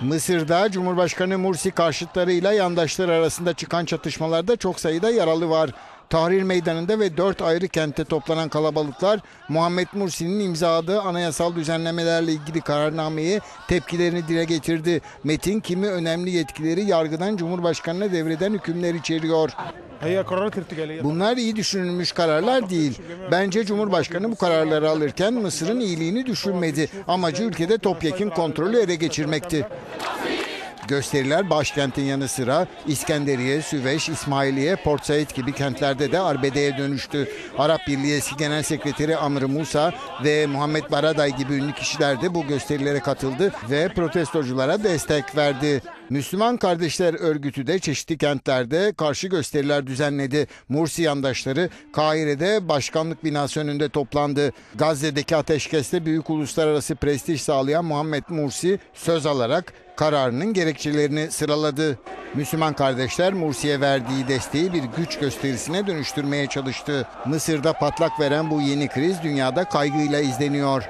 Mısır'da Cumhurbaşkanı Mursi karşıtlarıyla yandaşları arasında çıkan çatışmalarda çok sayıda yaralı var. Tahrir Meydanı'nda ve dört ayrı kentte toplanan kalabalıklar Muhammed Mursi'nin imzaladığı anayasal düzenlemelerle ilgili kararnameye tepkilerini dile getirdi. Metin kimi önemli yetkileri yargıdan Cumhurbaşkanı'na devreden hükümler içeriyor. Bunlar iyi düşünülmüş kararlar değil. Bence Cumhurbaşkanı bu kararları alırken Mısır'ın iyiliğini düşünmedi. Amacı ülkede topyekun kontrolü ele geçirmekti. Gösteriler başkentin yanı sıra İskenderiye, Süveyş, İsmailiye, Port Said gibi kentlerde de arbedeye dönüştü. Arap Birliği Genel Sekreteri Amr Musa ve Muhammed Baraday gibi ünlü kişiler de bu gösterilere katıldı ve protestoculara destek verdi. Müslüman Kardeşler Örgütü de çeşitli kentlerde karşı gösteriler düzenledi. Mursi yandaşları Kahire'de başkanlık binası önünde toplandı. Gazze'deki ateşkeste büyük uluslararası prestij sağlayan Muhammed Mursi söz alarak kararının gerekçelerini sıraladı. Müslüman kardeşler Mursi'ye verdiği desteği bir güç gösterisine dönüştürmeye çalıştı. Mısır'da patlak veren bu yeni kriz dünyada kaygıyla izleniyor.